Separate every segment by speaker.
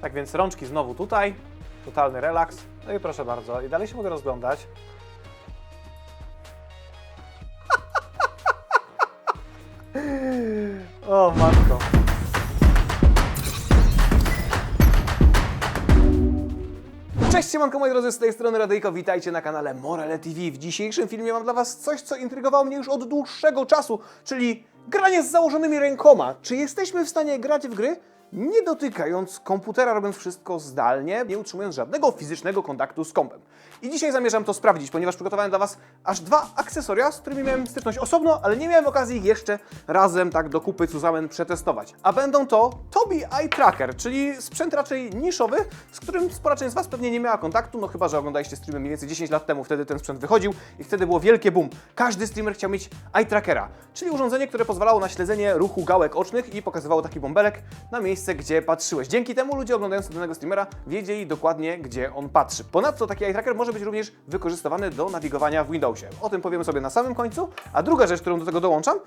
Speaker 1: Tak więc rączki znowu tutaj, totalny relaks. No i proszę bardzo, i dalej się mogę rozglądać. O matko. Cześć, siemanko moi drodzy, z tej strony Radyjko, witajcie na kanale Morele TV. W dzisiejszym filmie mam dla was coś, co intrygowało mnie już od dłuższego czasu, czyli granie z założonymi rękoma. Czy jesteśmy w stanie grać w gry, nie dotykając komputera, robiąc wszystko zdalnie, nie utrzymując żadnego fizycznego kontaktu z kompem. I dzisiaj zamierzam to sprawdzić, ponieważ przygotowałem dla Was aż dwa akcesoria, z którymi miałem styczność osobno, ale nie miałem okazji ich jeszcze razem tak do kupy Cuzamen przetestować. A będą to Tobii Eye Tracker, czyli sprzęt raczej niszowy, z którym spora część z Was pewnie nie miała kontaktu, no chyba, że oglądaliście streamy mniej więcej 10 lat temu, wtedy ten sprzęt wychodził i wtedy było wielkie boom. Każdy streamer chciał mieć Eye Trackera, czyli urządzenie, które pozwalało na śledzenie ruchu gałek ocznych i pokazywało taki bąbelek na miejsce, gdzie patrzyłeś. Dzięki temu ludzie oglądający danego streamera wiedzieli dokładnie, gdzie on patrzy. Ponadto taki eye tracker może być również wykorzystywany do nawigowania w Windowsie. O tym powiemy sobie na samym końcu. A druga rzecz, którą do tego dołączam,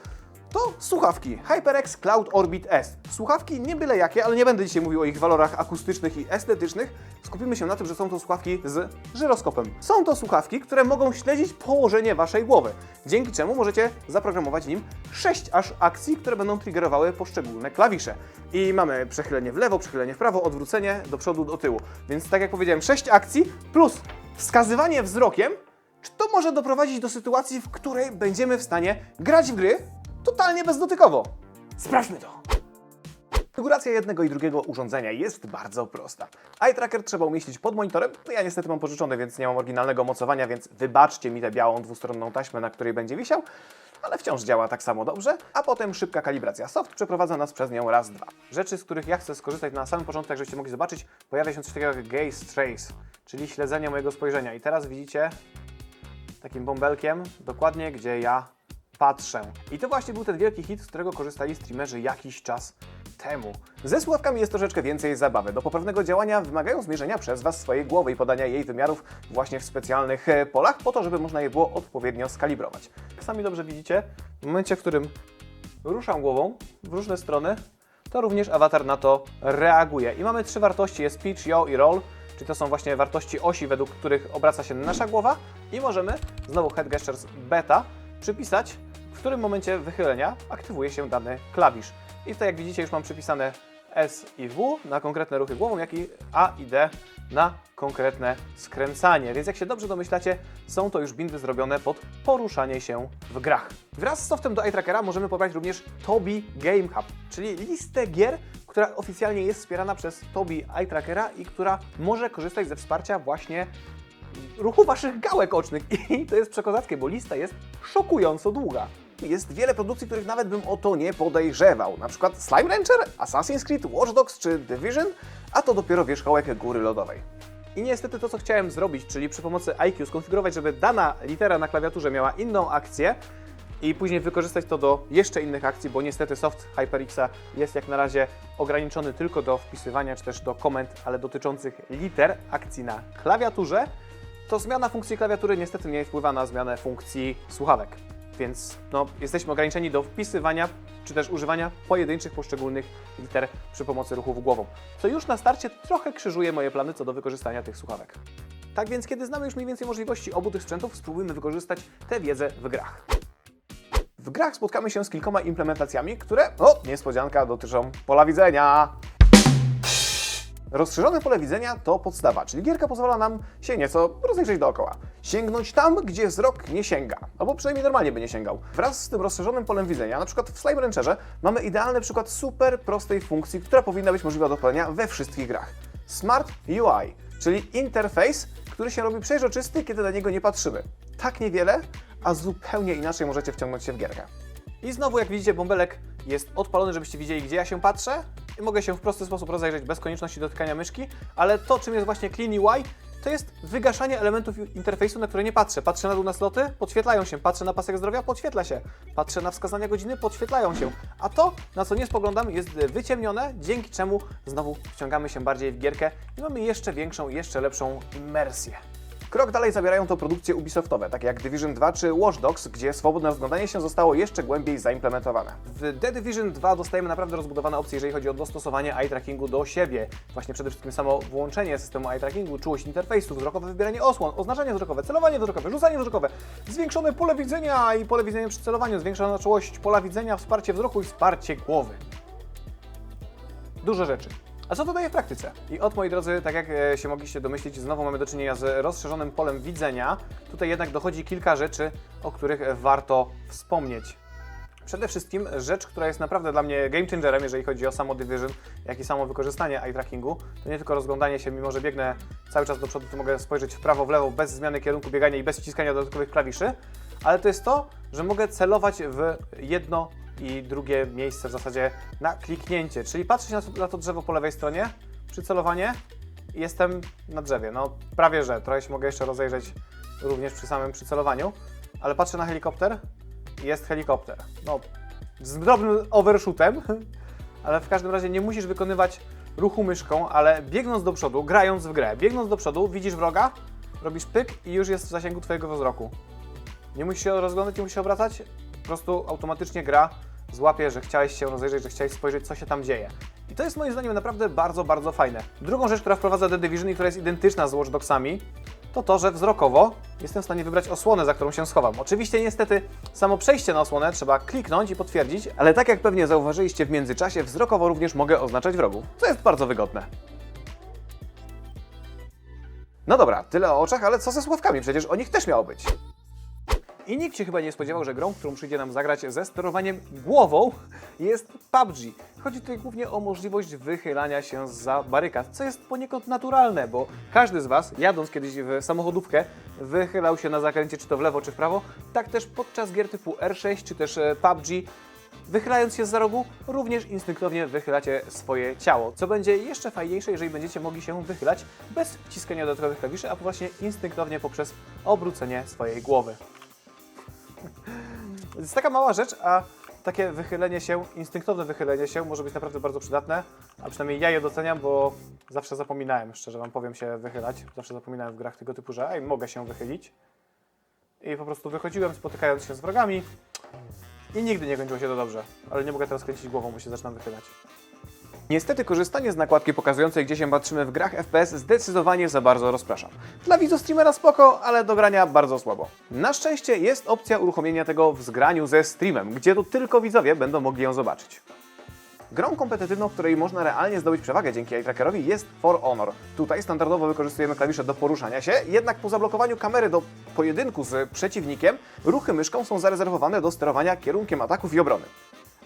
Speaker 1: to słuchawki HyperX Cloud Orbit S. Słuchawki nie byle jakie, ale nie będę dzisiaj mówił o ich walorach akustycznych i estetycznych. Skupimy się na tym, że są to słuchawki z żyroskopem. Są to słuchawki, które mogą śledzić położenie Waszej głowy, dzięki czemu możecie zaprogramować nim 6 aż akcji, które będą triggerowały poszczególne klawisze. I mamy przechylenie w lewo, przechylenie w prawo, odwrócenie do przodu, do tyłu. Więc tak jak powiedziałem, 6 akcji plus wskazywanie wzrokiem, czy to może doprowadzić do sytuacji, w której będziemy w stanie grać w gry totalnie bezdotykowo. Sprawdźmy to. Konfiguracja jednego i drugiego urządzenia jest bardzo prosta. Eye tracker trzeba umieścić pod monitorem. Ja niestety mam pożyczony, więc nie mam oryginalnego mocowania, więc wybaczcie mi tę białą dwustronną taśmę, na której będzie wisiał, ale wciąż działa tak samo dobrze. A potem szybka kalibracja. Soft przeprowadza nas przez nią raz, dwa. Rzeczy, z których ja chcę skorzystać na samym początku, jak żebyście mogli zobaczyć, pojawia się coś takiego jak gaze trace, czyli śledzenie mojego spojrzenia. I teraz widzicie takim bąbelkiem dokładnie, gdzie ja patrzę. I to właśnie był ten wielki hit, z którego korzystali streamerzy jakiś czas temu. Ze słuchawkami jest troszeczkę więcej zabawy. Do poprawnego działania wymagają zmierzenia przez Was swojej głowy i podania jej wymiarów właśnie w specjalnych e, polach, po to, żeby można je było odpowiednio skalibrować. Jak sami dobrze widzicie, w momencie, w którym ruszam głową w różne strony, to również awatar na to reaguje. I mamy trzy wartości, jest pitch, yaw i roll, czyli to są właśnie wartości osi, według których obraca się nasza głowa i możemy, znowu head gestures beta, przypisać, w którym momencie wychylenia aktywuje się dany klawisz. I tutaj jak widzicie już mam przypisane S i W na konkretne ruchy głową, jak i A i D na konkretne skręcanie. Więc jak się dobrze domyślacie, są to już bindy zrobione pod poruszanie się w grach. Wraz z softem do eye trackera możemy pobrać również Tobii Game Hub, czyli listę gier, która oficjalnie jest wspierana przez Tobii eye trackera i która może korzystać ze wsparcia właśnie ruchu waszych gałek ocznych. I to jest przekozackie, bo lista jest szokująco długa. Jest wiele produkcji, których nawet bym o to nie podejrzewał. Na przykład Slime Rancher, Assassin's Creed, Watch Dogs czy Division, a to dopiero wierzchołek góry lodowej. I niestety to, co chciałem zrobić, czyli przy pomocy IQ skonfigurować, żeby dana litera na klawiaturze miała inną akcję i później wykorzystać to do jeszcze innych akcji, bo niestety soft HyperXa jest jak na razie ograniczony tylko do wpisywania czy też do komend, ale dotyczących liter akcji na klawiaturze, to zmiana funkcji klawiatury niestety nie wpływa na zmianę funkcji słuchawek. Więc no, jesteśmy ograniczeni do wpisywania czy też używania pojedynczych poszczególnych liter przy pomocy ruchów głową, co już na starcie trochę krzyżuje moje plany co do wykorzystania tych słuchawek. Tak więc, kiedy znamy już mniej więcej możliwości obu tych sprzętów, spróbujmy wykorzystać tę wiedzę w grach. W grach spotkamy się z kilkoma implementacjami, które, o, niespodzianka, dotyczą pola widzenia. Rozszerzone pole widzenia to podstawa, czyli gierka pozwala nam się nieco rozejrzeć dookoła. Sięgnąć tam, gdzie wzrok nie sięga, albo przynajmniej normalnie by nie sięgał. Wraz z tym rozszerzonym polem widzenia, na przykład w Slime Rancherze, mamy idealny przykład super prostej funkcji, która powinna być możliwa do pełnienia we wszystkich grach. Smart UI, czyli interfejs, który się robi przejrzysty, kiedy na niego nie patrzymy. Tak niewiele, a zupełnie inaczej możecie wciągnąć się w gierkę. I znowu, jak widzicie, bąbelek jest odpalony, żebyście widzieli, gdzie ja się patrzę. I mogę się w prosty sposób rozejrzeć bez konieczności dotykania myszki, ale to, czym jest właśnie Clean UI, to jest wygaszanie elementów interfejsu, na które nie patrzę. Patrzę na dół na sloty, podświetlają się. Patrzę na pasek zdrowia, podświetla się. Patrzę na wskazania godziny, podświetlają się. A to, na co nie spoglądam, jest wyciemnione, dzięki czemu znowu wciągamy się bardziej w gierkę i mamy jeszcze większą, jeszcze lepszą imersję. Krok dalej zabierają to produkcje Ubisoftowe, takie jak Division 2 czy Watch Dogs, gdzie swobodne rozglądanie się zostało jeszcze głębiej zaimplementowane. W The Division 2 dostajemy naprawdę rozbudowane opcje, jeżeli chodzi o dostosowanie eye trackingu do siebie. Właśnie przede wszystkim samo włączenie systemu eye trackingu, czułość interfejsu, wzrokowe wybieranie osłon, oznaczenie wzrokowe, celowanie wzrokowe, rzucanie wzrokowe, zwiększone pole widzenia i pole widzenia przy celowaniu, zwiększona czułość pola widzenia, wsparcie wzroku i wsparcie głowy. Dużo rzeczy. A co to daje w praktyce? I od moi drodzy, tak jak e, się mogliście domyślić, znowu mamy do czynienia z rozszerzonym polem widzenia. Tutaj jednak dochodzi kilka rzeczy, o których warto wspomnieć. Przede wszystkim rzecz, która jest naprawdę dla mnie game changerem, jeżeli chodzi o samo Division, jak i samo wykorzystanie eye trackingu, to nie tylko rozglądanie się, mimo że biegnę cały czas do przodu, to mogę spojrzeć w prawo, w lewo, bez zmiany kierunku biegania i bez wciskania dodatkowych klawiszy, ale to jest to, że mogę celować w jedno i drugie miejsce w zasadzie na kliknięcie, czyli patrzę się na to, drzewo po lewej stronie, przycelowanie i jestem na drzewie, no prawie że, trochę się mogę jeszcze rozejrzeć również przy samym przycelowaniu, ale patrzę na helikopter i jest helikopter. No, z drobnym overshootem, ale w każdym razie nie musisz wykonywać ruchu myszką, ale biegnąc do przodu, grając w grę, biegnąc do przodu, widzisz wroga, robisz pyk i już jest w zasięgu Twojego wzroku. Nie musisz się rozglądać, nie musisz się obracać, po prostu automatycznie gra złapie, że chciałeś się rozejrzeć, że chciałeś spojrzeć, co się tam dzieje. I to jest moim zdaniem naprawdę bardzo, bardzo fajne. Drugą rzecz, która wprowadza The Division i która jest identyczna z Watch to to, że wzrokowo jestem w stanie wybrać osłonę, za którą się schowam. Oczywiście niestety samo przejście na osłonę trzeba kliknąć i potwierdzić, ale tak jak pewnie zauważyliście w międzyczasie, wzrokowo również mogę oznaczać wrogów, co jest bardzo wygodne. No dobra, tyle o oczach, ale co ze sławkami? Przecież o nich też miało być. I nikt się chyba nie spodziewał, że grą, którą przyjdzie nam zagrać ze sterowaniem głową, jest PUBG. Chodzi tutaj głównie o możliwość wychylania się za barykad, co jest poniekąd naturalne, bo każdy z Was, jadąc kiedyś w samochodówkę, wychylał się na zakręcie czy to w lewo, czy w prawo. Tak też podczas gier typu R6 czy też e, PUBG Wychylając się z za rogu, również instynktownie wychylacie swoje ciało, co będzie jeszcze fajniejsze, jeżeli będziecie mogli się wychylać bez wciskania dodatkowych klawiszy, a właśnie instynktownie poprzez obrócenie swojej głowy. Jest taka mała rzecz, a takie wychylenie się, instynktowne wychylenie się może być naprawdę bardzo przydatne, a przynajmniej ja je doceniam, bo zawsze zapominałem, szczerze Wam powiem, się wychylać. Zawsze zapominałem w grach tego typu, że ej, mogę się wychylić. I po prostu wychodziłem, spotykając się z wrogami i nigdy nie kończyło się to dobrze. Ale nie mogę teraz kręcić głową, bo się zaczynam wychylać. Niestety korzystanie z nakładki pokazującej, gdzie się patrzymy w grach FPS zdecydowanie za bardzo rozpraszam. Dla widzów streamera spoko, ale do grania bardzo słabo. Na szczęście jest opcja uruchomienia tego w zgraniu ze streamem, gdzie to tylko widzowie będą mogli ją zobaczyć. Grą kompetytywną, w której można realnie zdobyć przewagę dzięki eye trackerowi jest For Honor. Tutaj standardowo wykorzystujemy klawisze do poruszania się, jednak po zablokowaniu kamery do pojedynku z przeciwnikiem, ruchy myszką są zarezerwowane do sterowania kierunkiem ataków i obrony.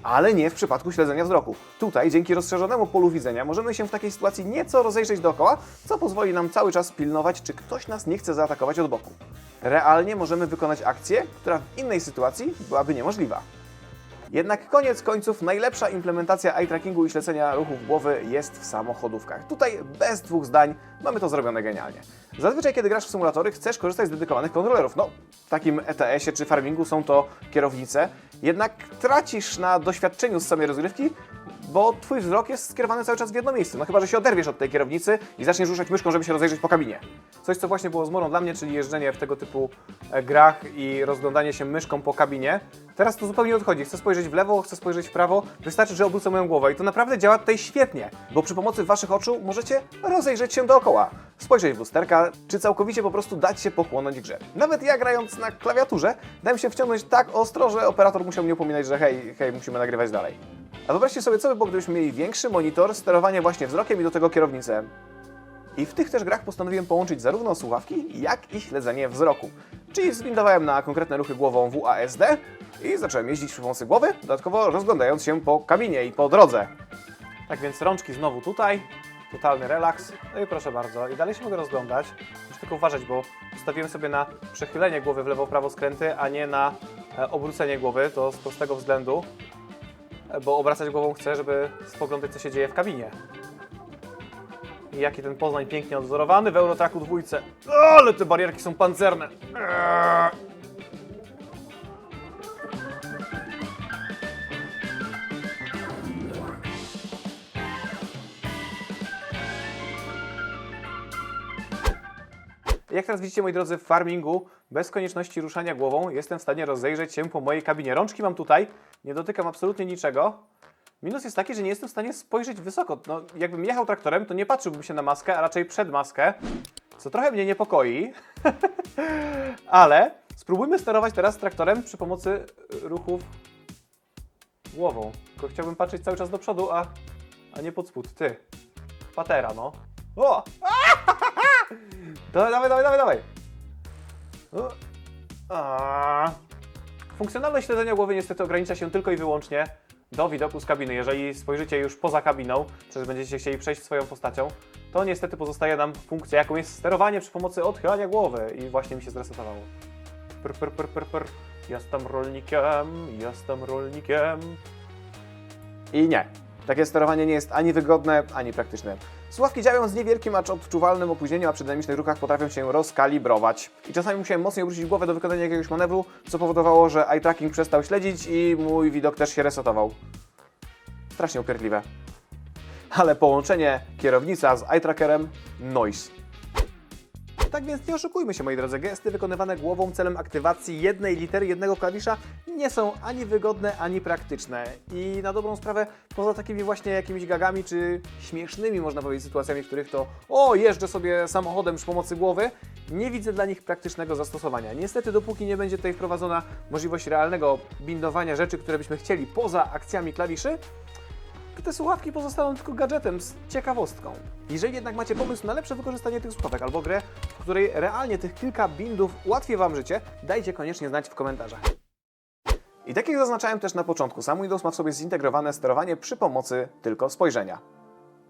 Speaker 1: Ale nie w przypadku śledzenia wzroku. Tutaj, dzięki rozszerzonemu polu widzenia, możemy się w takiej sytuacji nieco rozejrzeć dookoła, co pozwoli nam cały czas pilnować, czy ktoś nas nie chce zaatakować od boku. Realnie możemy wykonać akcję, która w innej sytuacji byłaby niemożliwa. Jednak koniec końców najlepsza implementacja eye trackingu i śledzenia ruchów głowy jest w samochodówkach. Tutaj bez dwóch zdań mamy to zrobione genialnie. Zazwyczaj kiedy grasz w symulatory chcesz korzystać z dedykowanych kontrolerów. No, w takim ETS-ie czy farmingu są to kierownice, jednak tracisz na doświadczeniu z samej rozgrywki, bo twój wzrok jest skierowany cały czas w jedno miejsce. No chyba, że się oderwiesz od tej kierownicy i zaczniesz ruszać myszką, żeby się rozejrzeć po kabinie. Coś, co właśnie było zmorą dla mnie, czyli jeżdżenie w tego typu e, grach i rozglądanie się myszką po kabinie. Teraz to zupełnie odchodzi. Chcę spojrzeć w lewo, chcę spojrzeć w prawo. Wystarczy, że obrócę moją głowę i to naprawdę działa tutaj świetnie, bo przy pomocy waszych oczu możecie rozejrzeć się dookoła, spojrzeć w lusterka, czy całkowicie po prostu dać się pochłonąć grze. Nawet ja grając na klawiaturze, dałem się wciągnąć tak ostro, że operator musiał mnie upominać, że hej, hej, musimy nagrywać dalej. A wyobraźcie sobie, co by było, gdybyśmy mieli większy monitor, sterowanie właśnie wzrokiem i do tego kierownicę. I w tych też grach postanowiłem połączyć zarówno słuchawki, jak i śledzenie wzroku. Czyli zwindowałem na konkretne ruchy głową WASD i zacząłem jeździć przy pomocy głowy, dodatkowo rozglądając się po kabinie i po drodze. Tak więc rączki znowu tutaj, totalny relaks. No i proszę bardzo, i dalej się mogę rozglądać. Muszę tylko uważać, bo ustawiłem sobie na przechylenie głowy w lewo, prawo skręty, a nie na e, obrócenie głowy. To z prostego względu, bo obracać głową chcę, żeby spoglądać, co się dzieje w kabinie. I jaki ten Poznań pięknie odwzorowany w Eurotraku dwójce. O, ale te barierki są pancerne. Eee. Jak teraz widzicie, moi drodzy, w farmingu bez konieczności ruszania głową jestem w stanie rozejrzeć się po mojej kabinie. Rączki mam tutaj, nie dotykam absolutnie niczego. Minus jest taki, że nie jestem w stanie spojrzeć wysoko. No, jakbym jechał traktorem, to nie patrzyłbym się na maskę, a raczej przed maskę, co trochę mnie niepokoi. Ale spróbujmy sterować teraz traktorem przy pomocy ruchów głową. Tylko chciałbym patrzeć cały czas do przodu, a, a nie pod spód. Ty. Patera, no. O! Dawaj, dawaj, dawaj, dawaj, dawaj. A. Funkcjonalność śledzenia głowy niestety ogranicza się tylko i wyłącznie do widoku z kabiny. Jeżeli spojrzycie już poza kabiną, też będziecie chcieli przejść swoją postacią, to niestety pozostaje nam funkcja, jaką jest sterowanie przy pomocy odchylania głowy. I właśnie mi się zresetowało. Pr, pr, pr, pr, pr. Jestem rolnikiem, jestem rolnikiem. I nie. Takie sterowanie nie jest ani wygodne, ani praktyczne. Słuchawki działają z niewielkim, acz odczuwalnym opóźnieniem, a przy dynamicznych ruchach potrafią się rozkalibrować. I czasami musiałem mocniej obrócić głowę do wykonania jakiegoś manewru, co powodowało, że eye tracking przestał śledzić i mój widok też się resetował. Strasznie upierdliwe. Ale połączenie kierownica z eye trackerem noise. Tak więc nie oszukujmy się, moi drodzy, gesty wykonywane głową celem aktywacji jednej litery, jednego klawisza nie są ani wygodne, ani praktyczne. I na dobrą sprawę, poza takimi właśnie jakimiś gagami, czy śmiesznymi, można powiedzieć, sytuacjami, w których to o, jeżdżę sobie samochodem przy pomocy głowy, nie widzę dla nich praktycznego zastosowania. Niestety, dopóki nie będzie tutaj wprowadzona możliwość realnego bindowania rzeczy, które byśmy chcieli poza akcjami klawiszy, te słuchawki pozostaną tylko gadżetem z ciekawostką. Jeżeli jednak macie pomysł na lepsze wykorzystanie tych słuchawek albo grę, w której realnie tych kilka bindów ułatwi Wam życie, dajcie koniecznie znać w komentarzach. I tak jak zaznaczałem też na początku, sam Windows ma w sobie zintegrowane sterowanie przy pomocy tylko spojrzenia.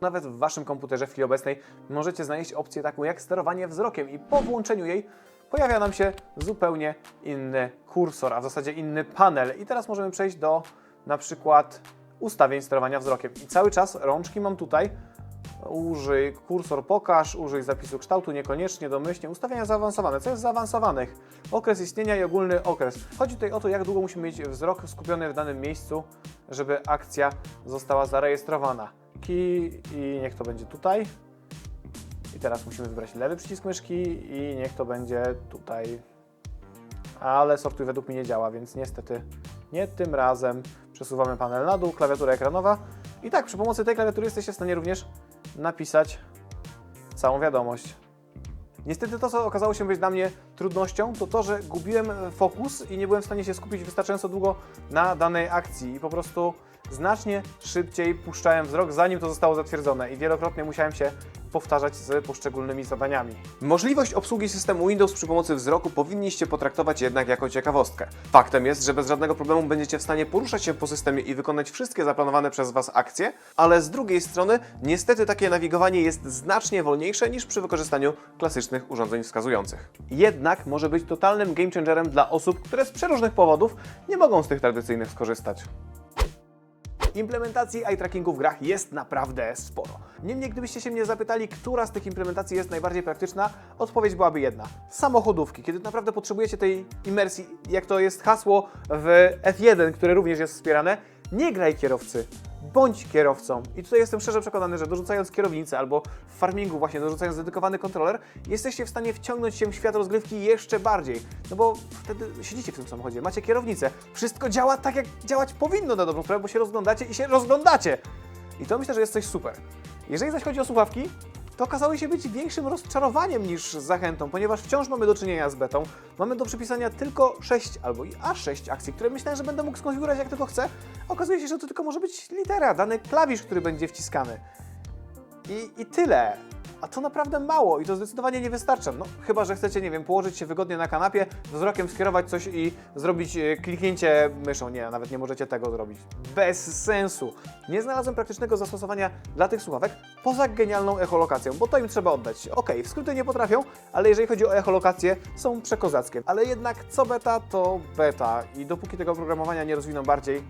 Speaker 1: Nawet w Waszym komputerze w chwili obecnej możecie znaleźć opcję taką jak sterowanie wzrokiem i po włączeniu jej pojawia nam się zupełnie inny kursor, a w zasadzie inny panel. I teraz możemy przejść do na przykład ustawień sterowania wzrokiem. I cały czas rączki mam tutaj. Użyj kursor pokaż, użyj zapisu kształtu, niekoniecznie domyślnie. Ustawienia zaawansowane. Co jest zaawansowanych? Okres istnienia i ogólny okres. Chodzi tutaj o to, jak długo musimy mieć wzrok skupiony w danym miejscu, żeby akcja została zarejestrowana. Key i niech to będzie tutaj. I teraz musimy wybrać lewy przycisk myszki i niech to będzie tutaj. Ale sortuj według mnie nie działa, więc niestety nie tym razem. Przesuwamy panel na dół, klawiatura ekranowa. I tak, przy pomocy tej klawiatury jesteście w stanie również napisać całą wiadomość. Niestety to, co okazało się być dla mnie trudnością, to to, że gubiłem fokus i nie byłem w stanie się skupić wystarczająco długo na danej akcji i po prostu znacznie szybciej puszczałem wzrok, zanim to zostało zatwierdzone i wielokrotnie musiałem się powtarzać z poszczególnymi zadaniami. Możliwość obsługi systemu Windows przy pomocy wzroku powinniście potraktować jednak jako ciekawostkę. Faktem jest, że bez żadnego problemu będziecie w stanie poruszać się po systemie i wykonać wszystkie zaplanowane przez Was akcje, ale z drugiej strony niestety takie nawigowanie jest znacznie wolniejsze niż przy wykorzystaniu klasycznych urządzeń wskazujących. Jednak może być totalnym game changerem dla osób, które z przeróżnych powodów nie mogą z tych tradycyjnych skorzystać. Implementacji eye trackingu w grach jest naprawdę sporo. Niemniej, gdybyście się mnie zapytali, która z tych implementacji jest najbardziej praktyczna, odpowiedź byłaby jedna. Samochodówki, kiedy naprawdę potrzebujecie tej imersji, jak to jest hasło w F1, które również jest wspierane, nie graj kierowcy, bądź kierowcą. I tutaj jestem szczerze przekonany, że dorzucając kierownicę albo w farmingu właśnie dorzucając dedykowany kontroler, jesteście w stanie wciągnąć się w świat rozgrywki jeszcze bardziej. No bo wtedy siedzicie w tym samochodzie, macie kierownicę, wszystko działa tak, jak działać powinno na dobrą sprawę, bo się rozglądacie i się rozglądacie. I to myślę, że jest coś super. Jeżeli zaś chodzi o słuchawki, to okazały się być większym rozczarowaniem niż zachętą, ponieważ wciąż mamy do czynienia z betą. Mamy do przypisania tylko 6 albo i aż 6 akcji, które myślałem, że będę mógł skonfigurować jak tylko chcę. Okazuje się, że to tylko może być litera, dany klawisz, który będzie wciskany. I, I tyle. A to naprawdę mało i to zdecydowanie nie wystarcza. No, chyba, że chcecie, nie wiem, położyć się wygodnie na kanapie, wzrokiem skierować coś i zrobić e, kliknięcie myszą. Nie, nawet nie możecie tego zrobić. Bez sensu. Nie znalazłem praktycznego zastosowania dla tych słuchawek poza genialną echolokacją, bo to im trzeba oddać. Okej, w skróty nie potrafią, ale jeżeli chodzi o echolokację, są przekozackie. Ale jednak co beta, to beta i dopóki tego oprogramowania nie rozwiną bardziej,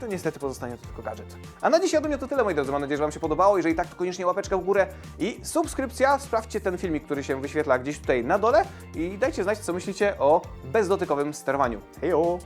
Speaker 1: to niestety pozostanie to tylko gadżet. A na dzisiaj ode mnie to tyle, moi drodzy. Mam nadzieję, że Wam się podobało. Jeżeli tak, to koniecznie łapeczkę w górę i subskrypcja. Sprawdźcie ten filmik, który się wyświetla gdzieś tutaj na dole i dajcie znać, co myślicie o bezdotykowym sterowaniu. Hejo!